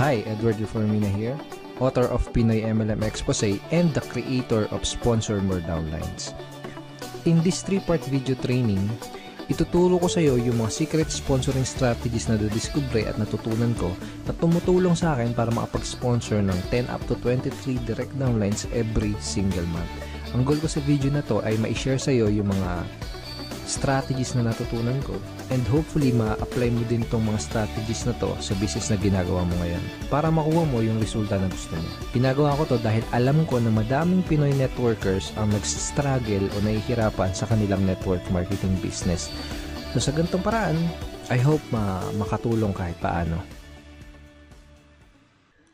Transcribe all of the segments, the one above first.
Hi, Edward Reformina here, author of Pinoy MLM Expose and the creator of Sponsor More Downlines. In this 3-part video training, ituturo ko sa iyo yung mga secret sponsoring strategies na nadiskubre at natutunan ko na tumutulong sa akin para makapag-sponsor ng 10 up to 23 direct downlines every single month. Ang goal ko sa video na to ay ma-share sa iyo yung mga strategies na natutunan ko and hopefully ma-apply mo din tong mga strategies na to sa business na ginagawa mo ngayon para makuha mo yung resulta na gusto mo. Ginagawa ko to dahil alam ko na madaming Pinoy networkers ang nag-struggle o nahihirapan sa kanilang network marketing business. So sa ganitong paraan, I hope ma makatulong kahit paano.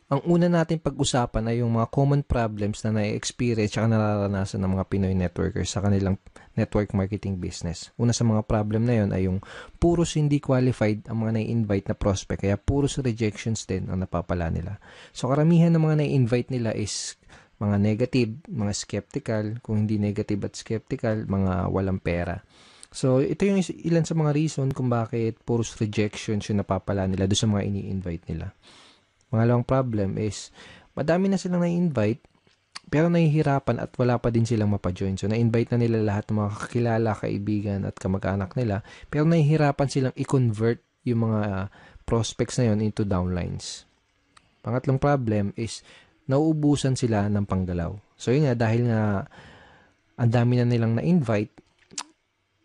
Ang una natin pag-usapan ay yung mga common problems na na-experience at nararanasan ng mga Pinoy networkers sa kanilang network marketing business. Una sa mga problem na yon ay yung puros hindi qualified ang mga na-invite na prospect kaya puros rejections din ang napapala nila. So karamihan ng mga na-invite nila is mga negative, mga skeptical, kung hindi negative at skeptical, mga walang pera. So, ito yung ilan sa mga reason kung bakit puros rejections yung napapala nila doon sa mga ini-invite nila. Pangalawang problem is, madami na silang na-invite, pero nahihirapan at wala pa din silang mapajoin. So, na-invite na nila lahat ng mga kakilala, kaibigan at kamag-anak nila, pero nahihirapan silang i-convert yung mga prospects na yon into downlines. Pangatlong problem is, nauubusan sila ng panggalaw. So, yun nga, dahil nga ang dami na nilang na-invite,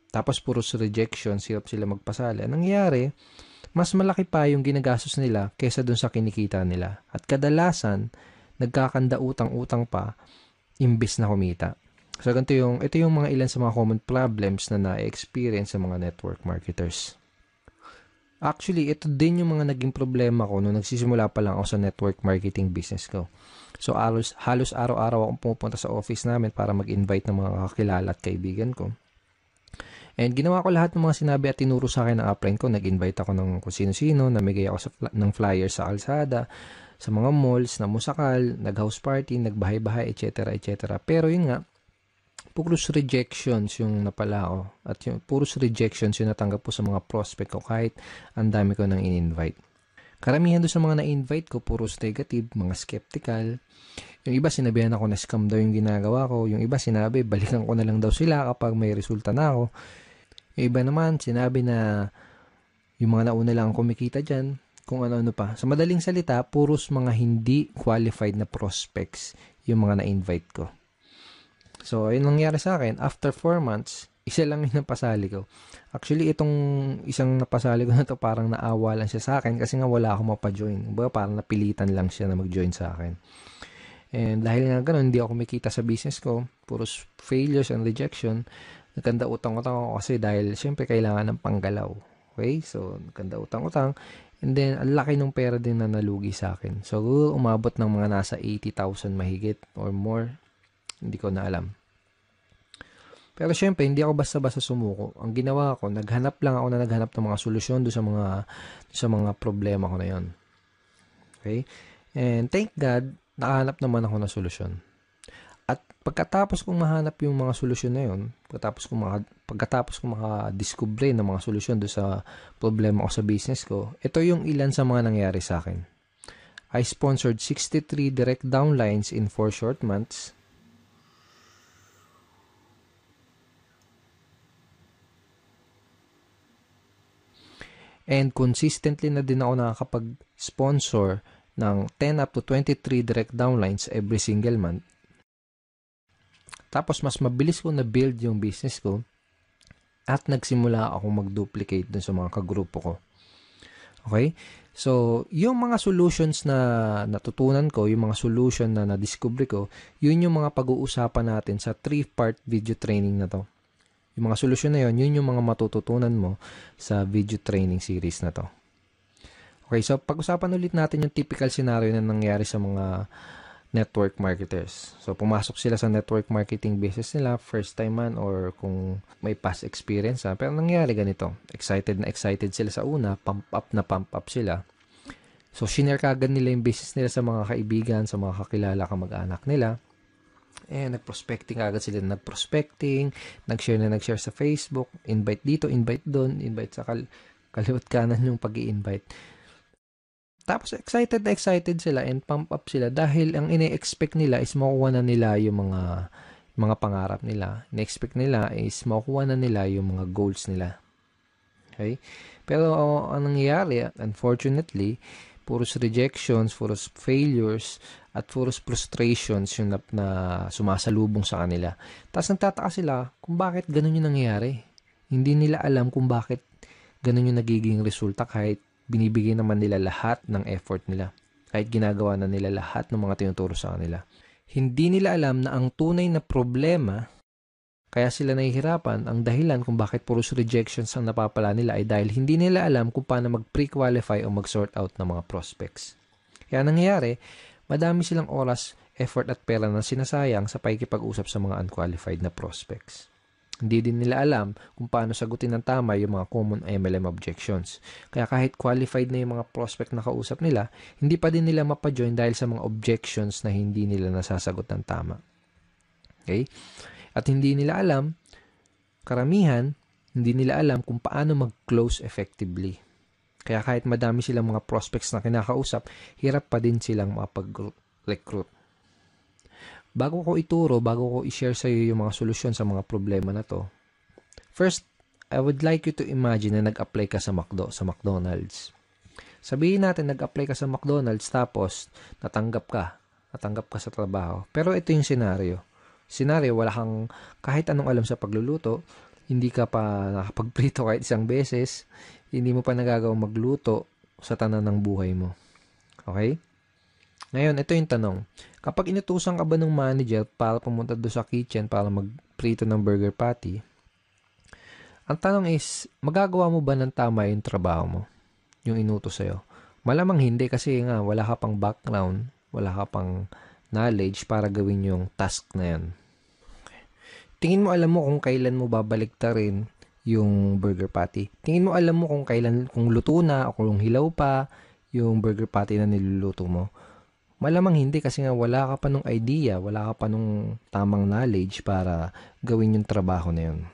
tapos puros rejection, hirap sila magpasali. Ang nangyayari, mas malaki pa yung ginagastos nila kesa dun sa kinikita nila. At kadalasan, nagkakanda utang-utang pa imbis na kumita. So, ganito yung, ito yung mga ilan sa mga common problems na na-experience sa mga network marketers. Actually, ito din yung mga naging problema ko nung nagsisimula pa lang ako sa network marketing business ko. So, halos, halos araw-araw akong pumupunta sa office namin para mag-invite ng mga kakilala at kaibigan ko. And ginawa ko lahat ng mga sinabi at tinuro sa akin ng upline ko. Nag-invite ako ng kung sino-sino, namigay ako sa, ng flyers sa kalsada, sa mga malls, na musakal, nag-house party, nagbahay-bahay, etc. etc. Pero yun nga, puros rejections yung napala ko. At yung puros rejections yung natanggap ko sa mga prospect ko kahit ang dami ko nang in-invite. Karamihan doon sa mga na-invite ko, puros negative, mga skeptical. Yung iba sinabihan ako na scam daw yung ginagawa ko. Yung iba sinabi, balikan ko na lang daw sila kapag may resulta na ako. Yung iba naman, sinabi na yung mga nauna lang kumikita dyan, kung ano-ano pa. Sa madaling salita, puros mga hindi qualified na prospects yung mga na-invite ko. So, ayun nangyari sa akin. After 4 months, isa lang yung napasali ko. Actually, itong isang napasali ko na to parang naawa lang siya sa akin kasi nga wala akong mapajoin. Baga parang napilitan lang siya na mag-join sa akin. And dahil nga ganun, hindi ako kumikita sa business ko. Puros failures and rejection. Nagkanda utang-utang ako kasi dahil syempre kailangan ng panggalaw. Okay? So, nagkanda utang-utang. And then, ang laki ng pera din na nalugi sa akin. So, umabot ng mga nasa 80,000 mahigit or more. Hindi ko na alam. Pero syempre, hindi ako basta-basta sumuko. Ang ginawa ko, naghanap lang ako na naghanap ng mga solusyon do sa mga sa mga problema ko na 'yon. Okay? And thank God, nakahanap naman ako ng solusyon. At pagkatapos kong mahanap yung mga solusyon na yun, pagkatapos kong, maka, pagkatapos kong makadiskubre ng mga solusyon do sa problema ko sa business ko, ito yung ilan sa mga nangyari sa akin. I sponsored 63 direct downlines in 4 short months. And consistently na din ako nakakapag-sponsor ng 10 up to 23 direct downlines every single month. Tapos mas mabilis ko na build yung business ko at nagsimula ako mag-duplicate dun sa mga kagrupo ko. Okay? So, yung mga solutions na natutunan ko, yung mga solution na na-discover ko, yun yung mga pag-uusapan natin sa 3-part video training na to. Yung mga solusyon na yun, yun yung mga matututunan mo sa video training series na to. Okay, so pag-usapan ulit natin yung typical scenario na nangyari sa mga network marketers. So, pumasok sila sa network marketing business nila, first time man or kung may past experience. Ha? Pero nangyari ganito, excited na excited sila sa una, pump up na pump up sila. So, shinare kagad nila yung business nila sa mga kaibigan, sa mga kakilala, kamag-anak nila. Eh, nag-prospecting agad sila. Nag-prospecting, nag-share na nag-share sa Facebook, invite dito, invite doon, invite sa kal kaliwat kanan yung pag invite Tapos excited na excited sila and pump up sila dahil ang ine-expect nila is makuha na nila yung mga mga pangarap nila. Ine-expect nila is makuha na nila yung mga goals nila. Okay? Pero ang nangyayari, unfortunately, puros rejections, puros failures, at puros frustrations yung na, na sumasalubong sa kanila. Tapos nagtataka sila kung bakit ganun yung nangyayari. Hindi nila alam kung bakit ganun yung nagiging resulta kahit binibigay naman nila lahat ng effort nila. Kahit ginagawa na nila lahat ng mga tinuturo sa kanila. Hindi nila alam na ang tunay na problema kaya sila nahihirapan ang dahilan kung bakit puros rejections ang napapala nila ay dahil hindi nila alam kung paano mag-pre-qualify o mag-sort out ng mga prospects. Kaya nangyayari, madami silang oras, effort at pera na sinasayang sa pakikipag-usap sa mga unqualified na prospects. Hindi din nila alam kung paano sagutin ng tama yung mga common MLM objections. Kaya kahit qualified na yung mga prospect na kausap nila, hindi pa din nila mapajoin dahil sa mga objections na hindi nila nasasagot ng tama. Okay? At hindi nila alam, karamihan, hindi nila alam kung paano mag-close effectively. Kaya kahit madami silang mga prospects na kinakausap, hirap pa din silang mapag-recruit. Bago ko ituro, bago ko i-share sa iyo yung mga solusyon sa mga problema na to, first, I would like you to imagine na nag-apply ka sa McDo, sa McDonald's. Sabihin natin nag-apply ka sa McDonald's tapos natanggap ka, natanggap ka sa trabaho. Pero ito yung scenario. Scenario, wala kang kahit anong alam sa pagluluto, hindi ka pa nakapagprito kahit isang beses, hindi mo pa nagagawang magluto sa tanan ng buhay mo. Okay? Ngayon, ito yung tanong. Kapag inutusan ka ba ng manager para pumunta doon sa kitchen para magprito ng burger patty, ang tanong is, magagawa mo ba ng tama yung trabaho mo? Yung inutos sa'yo? Malamang hindi kasi nga wala ka pang background, wala ka pang knowledge para gawin yung task na yan. Tingin mo alam mo kung kailan mo babalik ta rin yung burger patty. Tingin mo alam mo kung kailan, kung luto na o kung hilaw pa yung burger patty na niluluto mo. Malamang hindi kasi nga wala ka pa nung idea, wala ka pa nung tamang knowledge para gawin yung trabaho na yun.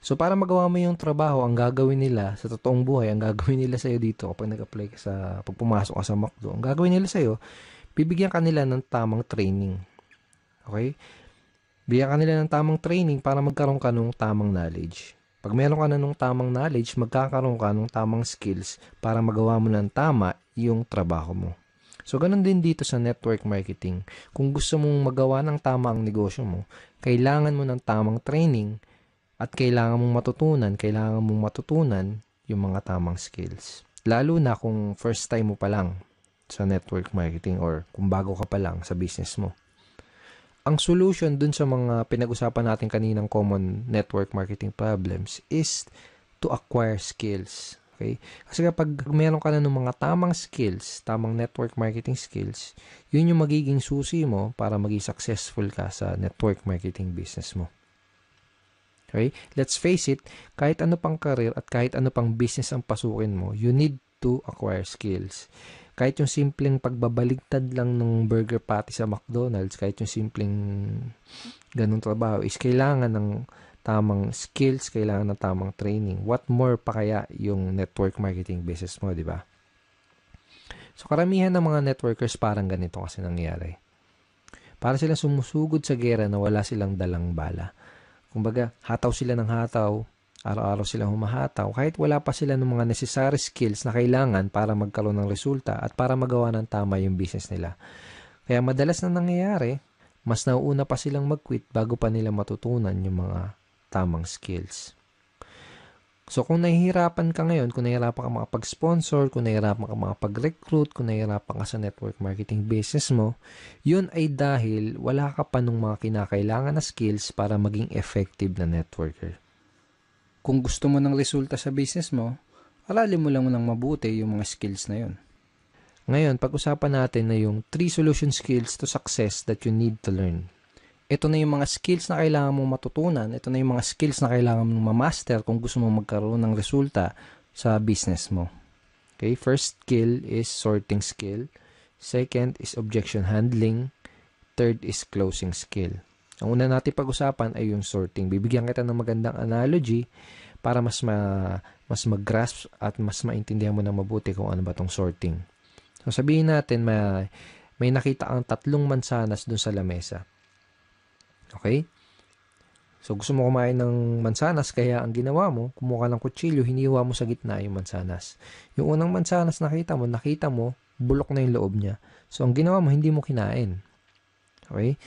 So, para magawa mo yung trabaho, ang gagawin nila sa totoong buhay, ang gagawin nila sa'yo dito kapag nag-apply ka sa, pag pumasok ka sa McDo, ang gagawin nila sa'yo, bibigyan ka nila ng tamang training. Okay? Bigyan ka nila ng tamang training para magkaroon ka ng tamang knowledge. Pag meron ka na ng tamang knowledge, magkakaroon ka ng tamang skills para magawa mo ng tama yung trabaho mo. So, ganun din dito sa network marketing. Kung gusto mong magawa ng tama ang negosyo mo, kailangan mo ng tamang training at kailangan mong matutunan, kailangan mong matutunan yung mga tamang skills. Lalo na kung first time mo pa lang sa network marketing or kung bago ka pa lang sa business mo ang solution dun sa mga pinag-usapan natin kaninang common network marketing problems is to acquire skills. Okay? Kasi kapag meron ka na ng mga tamang skills, tamang network marketing skills, yun yung magiging susi mo para maging successful ka sa network marketing business mo. Okay? Let's face it, kahit ano pang career at kahit ano pang business ang pasukin mo, you need to acquire skills kahit yung simpleng pagbabaligtad lang ng burger patty sa McDonald's, kahit yung simpleng ganung trabaho, is kailangan ng tamang skills, kailangan ng tamang training. What more pa kaya yung network marketing business mo, di ba? So, karamihan ng mga networkers parang ganito kasi nangyayari. Para sila sumusugod sa gera na wala silang dalang bala. Kumbaga, hataw sila ng hataw, Araw-araw silang humahataw kahit wala pa sila ng mga necessary skills na kailangan para magkaroon ng resulta at para magawa ng tama yung business nila. Kaya madalas na nangyayari, mas nauuna pa silang mag-quit bago pa nila matutunan yung mga tamang skills. So kung nahihirapan ka ngayon, kung nahihirapan ka makapag-sponsor, kung nahihirapan ka makapag-recruit, kung nahihirapan ka sa network marketing business mo, yun ay dahil wala ka pa nung mga kinakailangan na skills para maging effective na networker. Kung gusto mo ng resulta sa business mo, aralin mo lang mo ng mabuti yung mga skills na yun. Ngayon, pag-usapan natin na yung 3 solution skills to success that you need to learn. Ito na yung mga skills na kailangan mong matutunan. Ito na yung mga skills na kailangan mong ma-master kung gusto mong magkaroon ng resulta sa business mo. Okay, first skill is sorting skill. Second is objection handling. Third is closing skill. Ang una natin pag-usapan ay yung sorting. Bibigyan kita ng magandang analogy para mas ma, mas mag-grasp at mas maintindihan mo na mabuti kung ano ba tong sorting. So sabihin natin may, may nakita ang tatlong mansanas dun sa lamesa. Okay? So gusto mo kumain ng mansanas kaya ang ginawa mo, kumuha ng kutsilyo, hiniwa mo sa gitna yung mansanas. Yung unang mansanas nakita mo, nakita mo, bulok na yung loob niya. So ang ginawa mo, hindi mo kinain. Okay?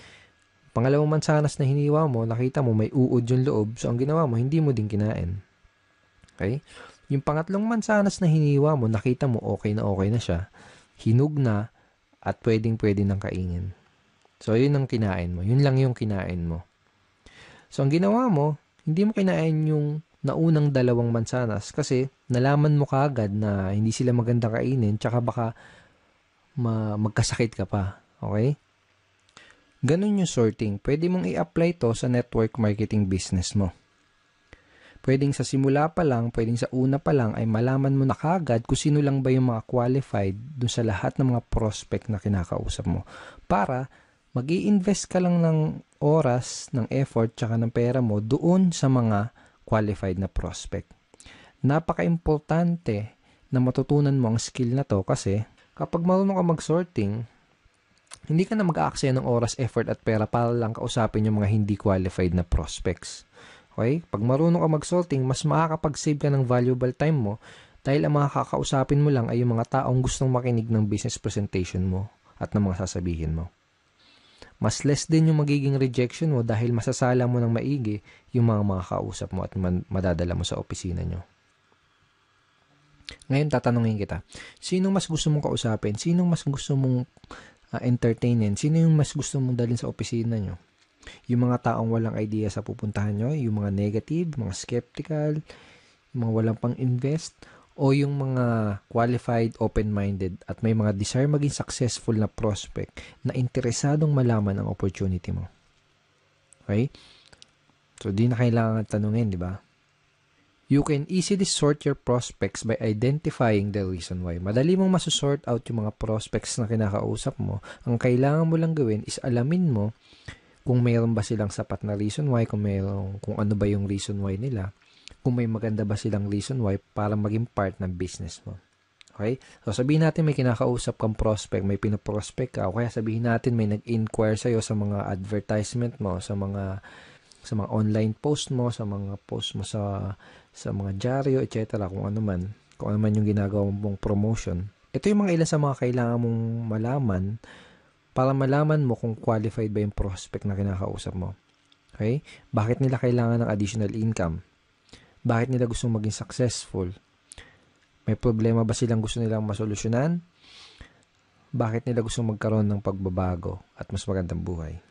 Pangalawang mansanas na hiniwa mo, nakita mo may uod yung loob. So, ang ginawa mo, hindi mo din kinain. Okay? Yung pangatlong mansanas na hiniwa mo, nakita mo okay na okay na siya. Hinug na at pwedeng pwede nang kainin. So, yun ang kinain mo. Yun lang yung kinain mo. So, ang ginawa mo, hindi mo kinain yung naunang dalawang mansanas kasi nalaman mo kaagad na hindi sila maganda kainin tsaka baka ma- magkasakit ka pa. Okay? Ganun yung sorting. Pwede mong i-apply to sa network marketing business mo. Pwedeng sa simula pa lang, pwedeng sa una pa lang ay malaman mo na kagad kung sino lang ba yung mga qualified dun sa lahat ng mga prospect na kinakausap mo. Para mag invest ka lang ng oras, ng effort, tsaka ng pera mo doon sa mga qualified na prospect. Napaka-importante na matutunan mo ang skill na to kasi kapag marunong ka mag-sorting, hindi ka na mag-aaksaya ng oras, effort at pera para lang kausapin yung mga hindi qualified na prospects. Okay? Pag marunong ka mag-sorting, mas makakapag-save ka ng valuable time mo dahil ang mga kakausapin mo lang ay yung mga taong gustong makinig ng business presentation mo at ng mga sasabihin mo. Mas less din yung magiging rejection mo dahil masasala mo ng maigi yung mga makakausap mo at madadala mo sa opisina nyo. Ngayon, tatanungin kita, sino mas gusto mong kausapin? Sino mas gusto mong uh, entertainin, sino yung mas gusto mong dalhin sa opisina nyo? Yung mga taong walang idea sa pupuntahan nyo, yung mga negative, mga skeptical, yung mga walang pang-invest, o yung mga qualified, open-minded, at may mga desire maging successful na prospect na interesadong malaman ang opportunity mo. Okay? So, di na kailangan tanungin, di ba? You can easily sort your prospects by identifying the reason why. Madali mong masusort out yung mga prospects na kinakausap mo. Ang kailangan mo lang gawin is alamin mo kung mayroon ba silang sapat na reason why, kung mayroon, kung ano ba yung reason why nila, kung may maganda ba silang reason why para maging part ng business mo. Okay? So, sabihin natin may kinakausap kang prospect, may pinoprospect ka, o kaya sabihin natin may nag-inquire sa'yo sa mga advertisement mo, sa mga sa mga online post mo, sa mga post mo sa sa mga dyaryo, etc. kung ano man, kung ano man yung ginagawa mong promotion. Ito yung mga ilan sa mga kailangan mong malaman para malaman mo kung qualified ba yung prospect na kinakausap mo. Okay? Bakit nila kailangan ng additional income? Bakit nila gustong maging successful? May problema ba silang gusto nilang masolusyonan? Bakit nila gustong magkaroon ng pagbabago at mas magandang buhay?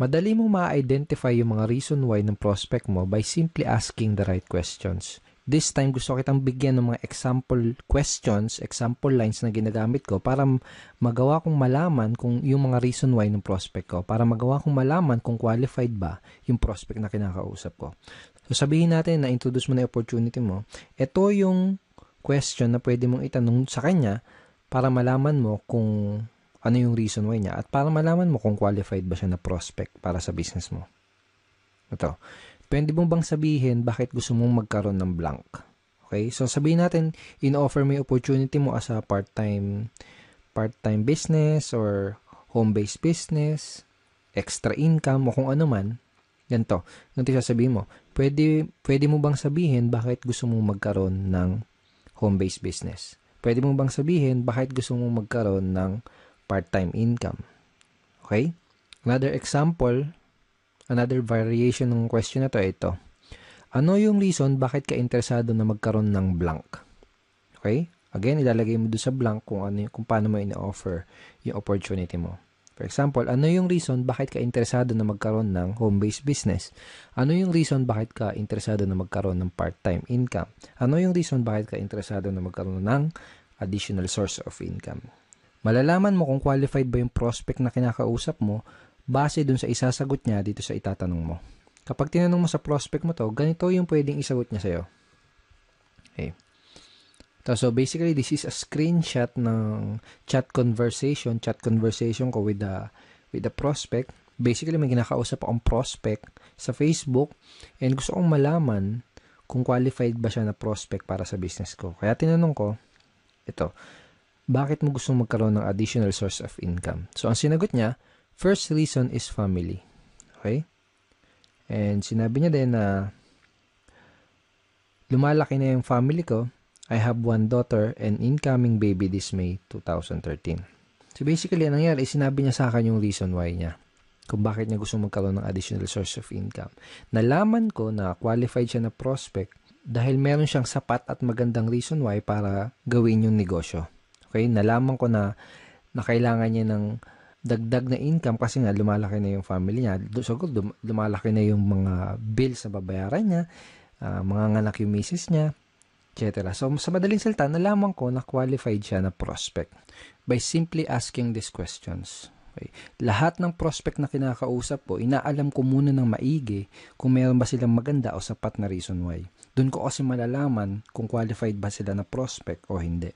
Madali mong ma-identify yung mga reason why ng prospect mo by simply asking the right questions. This time, gusto kitang bigyan ng mga example questions, example lines na ginagamit ko para magawa kong malaman kung yung mga reason why ng prospect ko, para magawa kong malaman kung qualified ba yung prospect na kinakausap ko. So, sabihin natin na introduce mo na yung opportunity mo. Ito yung question na pwede mong itanong sa kanya para malaman mo kung ano yung reason why niya at para malaman mo kung qualified ba siya na prospect para sa business mo. Ito. Pwede mo bang sabihin bakit gusto mong magkaroon ng blank? Okay? So sabihin natin, in-offer mo opportunity mo as a part-time part-time business or home-based business, extra income o kung ano man. Ganito. Ganito sasabihin mo. Pwede, pwede mo bang sabihin bakit gusto mong magkaroon ng home-based business? Pwede mo bang sabihin bakit gusto mong magkaroon ng part-time income. Okay? Another example, another variation ng question na to ito. Ano yung reason bakit ka interesado na magkaroon ng blank? Okay? Again, ilalagay mo doon sa blank kung ano kung paano mo ina-offer yung opportunity mo. For example, ano yung reason bakit ka interesado na magkaroon ng home-based business? Ano yung reason bakit ka interesado na magkaroon ng part-time income? Ano yung reason bakit ka interesado na magkaroon ng additional source of income? Malalaman mo kung qualified ba yung prospect na kinakausap mo base dun sa isasagot niya dito sa itatanong mo. Kapag tinanong mo sa prospect mo to, ganito yung pwedeng isagot niya sa'yo. Okay. So, basically, this is a screenshot ng chat conversation, chat conversation ko with the, with the prospect. Basically, may kinakausap akong prospect sa Facebook and gusto kong malaman kung qualified ba siya na prospect para sa business ko. Kaya tinanong ko, ito, bakit mo gustong magkaroon ng additional source of income? So, ang sinagot niya, first reason is family. Okay? And sinabi niya din na lumalaki na yung family ko. I have one daughter and incoming baby this May 2013. So basically, ang nangyari, sinabi niya sa akin yung reason why niya kung bakit niya gusto magkaroon ng additional source of income. Nalaman ko na qualified siya na prospect dahil meron siyang sapat at magandang reason why para gawin yung negosyo. Okay, nalaman ko na na kailangan niya ng dagdag na income kasi nga lumalaki na yung family niya. So, lumalaki na yung mga bills na babayaran niya, uh, mga nganak yung misis niya, etc. So, sa madaling salita, nalaman ko na qualified siya na prospect by simply asking these questions. Okay. Lahat ng prospect na kinakausap ko, inaalam ko muna ng maigi kung meron ba silang maganda o sapat na reason why. Doon ko kasi malalaman kung qualified ba sila na prospect o hindi.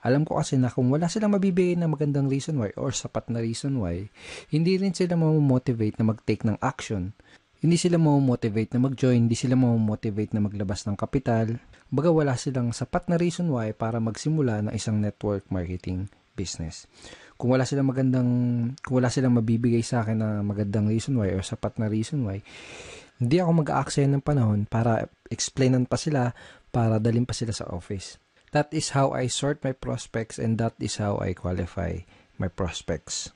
Alam ko kasi na kung wala silang mabibigay na magandang reason why or sapat na reason why, hindi rin sila mamomotivate na mag-take ng action. Hindi sila mamomotivate na mag-join, hindi sila mamomotivate na maglabas ng kapital. Baga wala silang sapat na reason why para magsimula ng isang network marketing business. Kung wala silang magandang, kung wala silang mabibigay sa akin na magandang reason why or sapat na reason why, hindi ako mag-aaksaya ng panahon para explainan pa sila, para dalhin pa sila sa office. That is how I sort my prospects and that is how I qualify my prospects.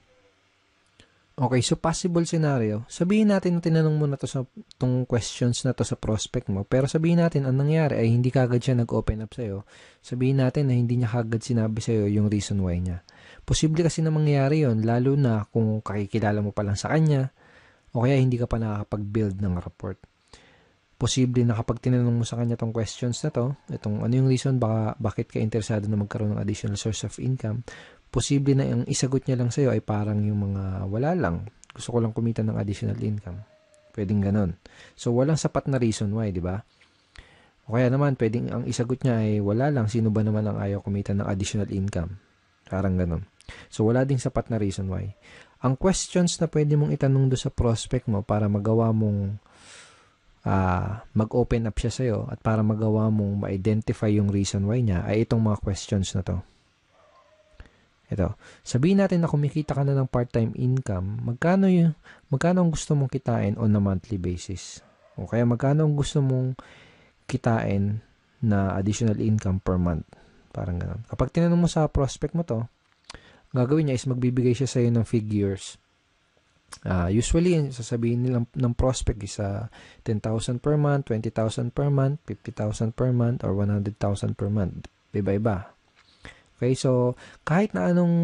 Okay, so possible scenario. Sabihin natin na tinanong mo na to sa tong questions na to sa prospect mo, pero sabihin natin ang nangyari ay hindi kagad siya nag-open up sa'yo. Sabihin natin na hindi niya kagad sinabi sa'yo yung reason why niya. Posible kasi na mangyari yon lalo na kung kakikilala mo pa lang sa kanya o kaya hindi ka pa nakakapag-build ng report posible na kapag tinanong mo sa kanya tong questions na to, itong ano yung reason baka, bakit ka interesado na magkaroon ng additional source of income, posible na yung isagot niya lang sa'yo ay parang yung mga wala lang. Gusto ko lang kumita ng additional income. Pwedeng ganon. So, walang sapat na reason why, di ba? O kaya naman, pwedeng ang isagot niya ay wala lang. Sino ba naman ang ayaw kumita ng additional income? Parang ganon. So, wala ding sapat na reason why. Ang questions na pwede mong itanong do sa prospect mo para magawa mong uh, mag-open up siya sa'yo at para magawa mong ma-identify yung reason why niya ay itong mga questions na to. Ito, sabihin natin na kumikita ka na ng part-time income, magkano yung, magkano ang gusto mong kitain on a monthly basis? O kaya magkano ang gusto mong kitain na additional income per month? Parang ganun. Kapag tinanong mo sa prospect mo to, gagawin niya is magbibigay siya sa iyo ng figures Uh, usually, sasabihin nila ng prospect is uh, 10,000 per month, 20,000 per month, 50,000 per month, or 100,000 per month. Iba-iba. Okay, so kahit na anong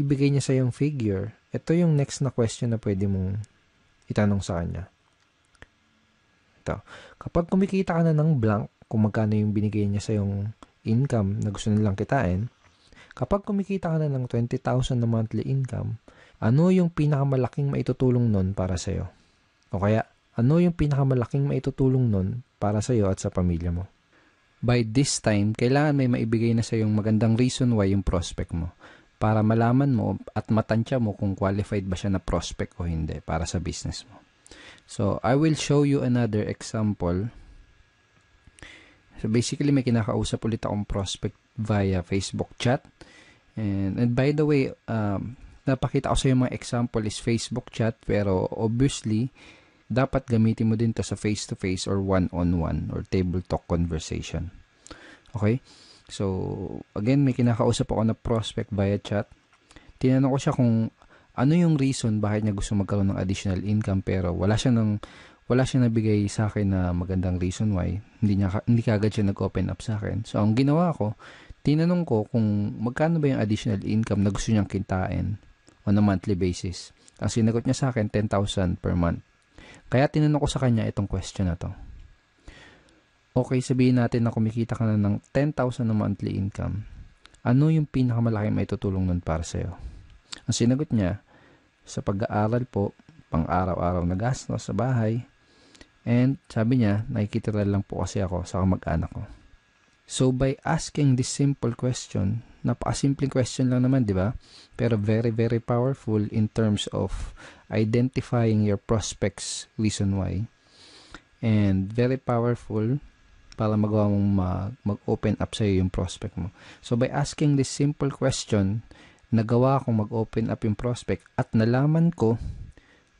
ibigay niya sa yung figure, ito yung next na question na pwede mong itanong sa kanya. Ito. Kapag kumikita ka na ng blank, kung magkano yung binigay niya sa yung income na gusto nilang kitain, kapag kumikita ka na ng 20,000 na monthly income, ano yung pinakamalaking maitutulong nun para sa'yo? O kaya, ano yung pinakamalaking maitutulong nun para sa'yo at sa pamilya mo? By this time, kailangan may maibigay na sa yung magandang reason why yung prospect mo para malaman mo at matansya mo kung qualified ba siya na prospect o hindi para sa business mo. So, I will show you another example. So, basically, may kinakausap ulit akong prospect via Facebook chat. And, and by the way, um, napakita ko sa iyo mga example is Facebook chat pero obviously dapat gamitin mo din to sa face-to-face or one-on-one or table talk conversation. Okay? So, again, may kinakausap ako na prospect via chat. Tinanong ko siya kung ano yung reason bakit niya gusto magkaroon ng additional income pero wala siya ng wala siya nabigay sa akin na magandang reason why. Hindi niya hindi kagad siya nag-open up sa akin. So, ang ginawa ko, tinanong ko kung magkano ba yung additional income na gusto niyang kintain on a monthly basis. Ang sinagot niya sa akin, 10,000 per month. Kaya tinanong ko sa kanya itong question na to. Okay, sabihin natin na kumikita ka na ng 10,000 na monthly income. Ano yung pinakamalaki may tutulong nun para sa'yo? Ang sinagot niya, sa pag-aaral po, pang araw-araw na gastos sa bahay, and sabi niya, nakikitira lang po kasi ako sa kamag-anak ko. So, by asking this simple question, napakasimpleng question lang naman, di ba? Pero very, very powerful in terms of identifying your prospects reason why. And very powerful para magawa mong mag-open up sa'yo yung prospect mo. So, by asking this simple question, nagawa kong mag-open up yung prospect at nalaman ko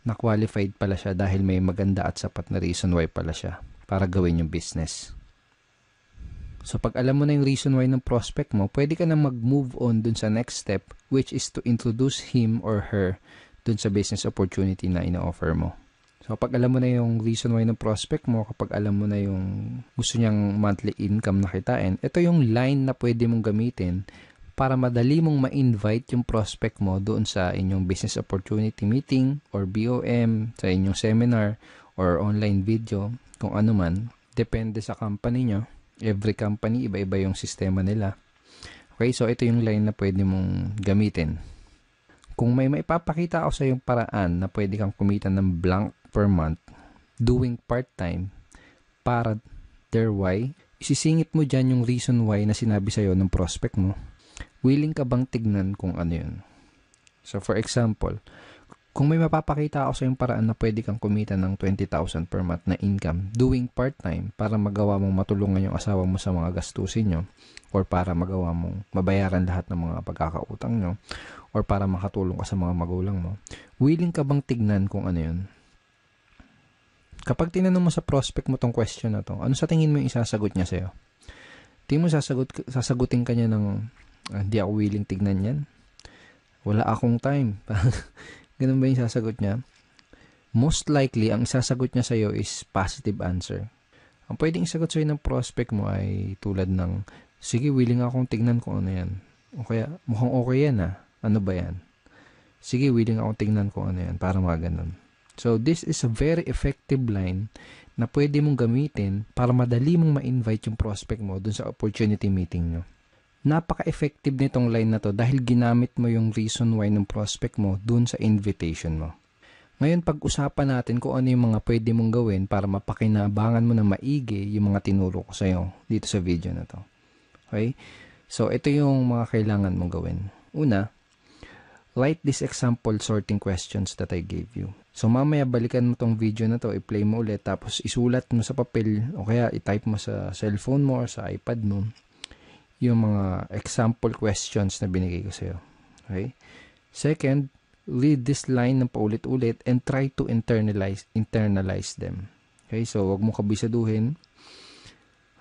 na qualified pala siya dahil may maganda at sapat na reason why pala siya para gawin yung business. So, pag alam mo na yung reason why ng prospect mo, pwede ka na mag-move on dun sa next step, which is to introduce him or her dun sa business opportunity na ina-offer mo. So, kapag alam mo na yung reason why ng prospect mo, kapag alam mo na yung gusto niyang monthly income na kitain, ito yung line na pwede mong gamitin para madali mong ma-invite yung prospect mo doon sa inyong business opportunity meeting or BOM, sa inyong seminar or online video, kung ano man. Depende sa company nyo every company, iba-iba yung sistema nila. Okay, so ito yung line na pwede mong gamitin. Kung may maipapakita ako sa yung paraan na pwede kang kumita ng blank per month doing part-time para their why, isisingit mo dyan yung reason why na sinabi sa'yo ng prospect mo. Willing ka bang tignan kung ano yun? So for example, kung may mapapakita ako sa yung paraan na pwede kang kumita ng 20,000 per month na income doing part-time para magawa mong matulungan yung asawa mo sa mga gastusin nyo or para magawa mong mabayaran lahat ng mga pagkakautang nyo or para makatulong ka sa mga magulang mo, willing ka bang tignan kung ano yun? Kapag tinanong mo sa prospect mo tong question na to, ano sa tingin mo yung isasagot niya sa'yo? Tingin mo sasagot, sasagutin ka niya ng ah, hindi ako willing tignan yan? Wala akong time. Ganun ba yung sasagot niya? Most likely, ang sasagot niya sa'yo is positive answer. Ang pwedeng isagot sa'yo ng prospect mo ay tulad ng, sige, willing akong tignan kung ano yan. O kaya, mukhang okay yan ah. Ano ba yan? Sige, willing akong tignan kung ano yan. Para mga. So, this is a very effective line na pwede mong gamitin para madali mong ma-invite yung prospect mo dun sa opportunity meeting nyo napaka-effective nitong line na to dahil ginamit mo yung reason why ng prospect mo dun sa invitation mo. Ngayon, pag-usapan natin kung ano yung mga pwede mong gawin para mapakinabangan mo na maigi yung mga tinuro ko sa'yo dito sa video na to. Okay? So, ito yung mga kailangan mong gawin. Una, write this example sorting questions that I gave you. So, mamaya balikan mo tong video na to, i-play mo ulit, tapos isulat mo sa papel o kaya i-type mo sa cellphone mo or sa iPad mo yung mga example questions na binigay ko sa'yo. Okay? Second, read this line ng paulit-ulit and try to internalize internalize them. Okay? So, wag mo kabisaduhin.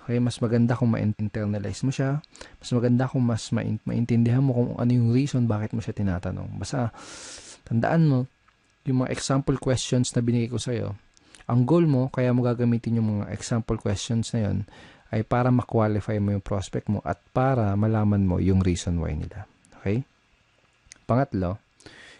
Okay, mas maganda kung ma-internalize mo siya. Mas maganda kung mas ma- maintindihan mo kung ano yung reason bakit mo siya tinatanong. Basta, tandaan mo, yung mga example questions na binigay ko sa'yo, ang goal mo, kaya mo gagamitin yung mga example questions na yon ay para ma-qualify mo yung prospect mo at para malaman mo yung reason why nila. Okay? Pangatlo,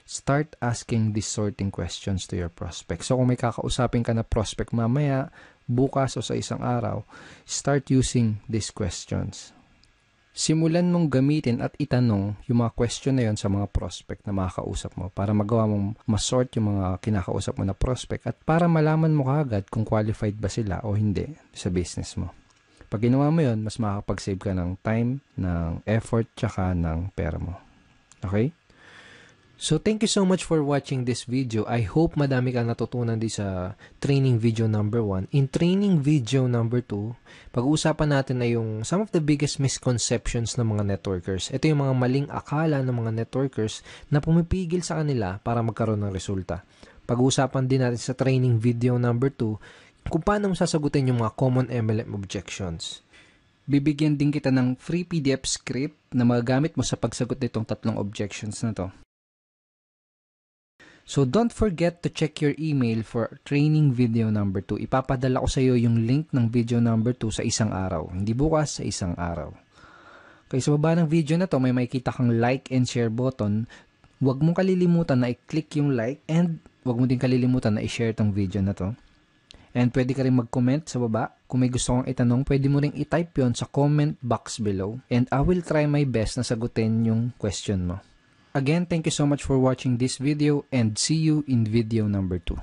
start asking these questions to your prospect. So, kung may kakausapin ka na prospect mamaya, bukas o sa isang araw, start using these questions. Simulan mong gamitin at itanong yung mga question na yon sa mga prospect na makakausap mo para magawa mong masort yung mga kinakausap mo na prospect at para malaman mo kagad kung qualified ba sila o hindi sa business mo. Pag ginawa mo yun, mas makakapag-save ka ng time, ng effort, tsaka ng pera mo. Okay? So, thank you so much for watching this video. I hope madami kang natutunan di sa training video number 1. In training video number 2, pag-uusapan natin na yung some of the biggest misconceptions ng mga networkers. Ito yung mga maling akala ng mga networkers na pumipigil sa kanila para magkaroon ng resulta. Pag-uusapan din natin sa training video number 2 kung paano sasagutin yung mga common MLM objections. Bibigyan din kita ng free PDF script na magagamit mo sa pagsagot nitong tatlong objections na to. So don't forget to check your email for training video number 2. Ipapadala ko sa iyo yung link ng video number 2 sa isang araw. Hindi bukas, sa isang araw. Okay, sa baba ng video na to, may makikita kang like and share button. Huwag mong kalilimutan na i-click yung like and huwag mo din kalilimutan na i-share tong video na to. And pwede ka rin mag-comment sa baba. Kung may gusto kong itanong, pwede mo rin i-type yon sa comment box below. And I will try my best na sagutin yung question mo. Again, thank you so much for watching this video and see you in video number 2.